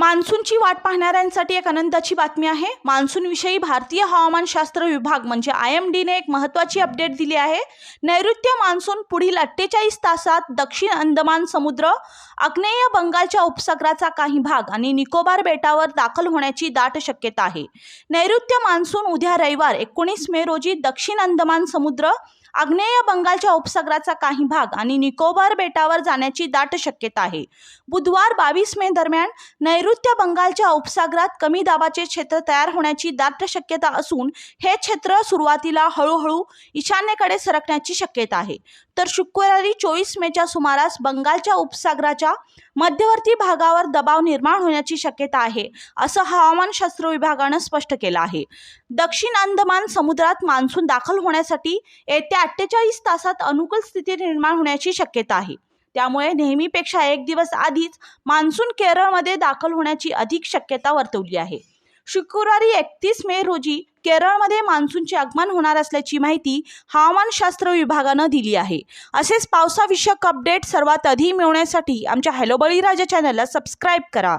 मान्सूनची वाट पाहणाऱ्यांसाठी एक आनंदाची बातमी आहे. मान्सूनविषयी भारतीय हवामानशास्त्र विभाग म्हणजे आय एम डीने एक महत्त्वाची अपडेट दिली आहे. नैऋत्य मान्सून पुढील अठ्ठेचाळीस तासात दक्षिण अंदमान समुद्र आग्नेय बंगालच्या उपसागराचा काही भाग आणि निकोबार बेटावर दाखल होण्याची दाट शक्यता आहे. नैऋत्य मान्सून उद्या रविवार एकोणीस मे रोजी दक्षिण अंदमान समुद्र आग्नेय बंगालच्या उपसागराचा काही भाग आणि निकोबार बेटावर जाण्याची दाट शक्यता आहे. बुधवार बावीस मे दरम्यान नैऋत्य बंगालच्या उपसागरात कमी दाबाचे क्षेत्र तयार होण्याची दाट शक्यता असून हे क्षेत्र सुरुवातीला हळूहळू ईशान्येकडे सरकण्याची शक्यता आहे. तर शुक्रवारी चोवीस मेच्या सुमारास बंगालच्या उपसागराच्या मध्यवर्ती भागावर दबाव निर्माण होण्याची शक्यता आहे असं हवामानशास्त्र विभागानं स्पष्ट केलं आहे. दक्षिण अंदमान समुद्रात मान्सून दाखल होण्यासाठी येत्या अठ्ठेचाळीस तासात अनुकूल स्थिती निर्माण होण्याची शक्यता आहे. त्यामुळे नेहमीपेक्षा एक दिवस आधीच मान्सून केरळमध्ये दाखल होण्याची अधिक शक्यता वर्तवली आहे. शुक्रवारी एकतीस मे रोजी केरळमध्ये मान्सूनचे आगमन होणार असल्याची माहिती हवामानशास्त्र विभागानं दिली आहे. असेच पावसाविषयक अपडेट सर्वात आधी मिळवण्यासाठी आमच्या हॅलो बळीराजा चॅनलला सबस्क्राईब करा.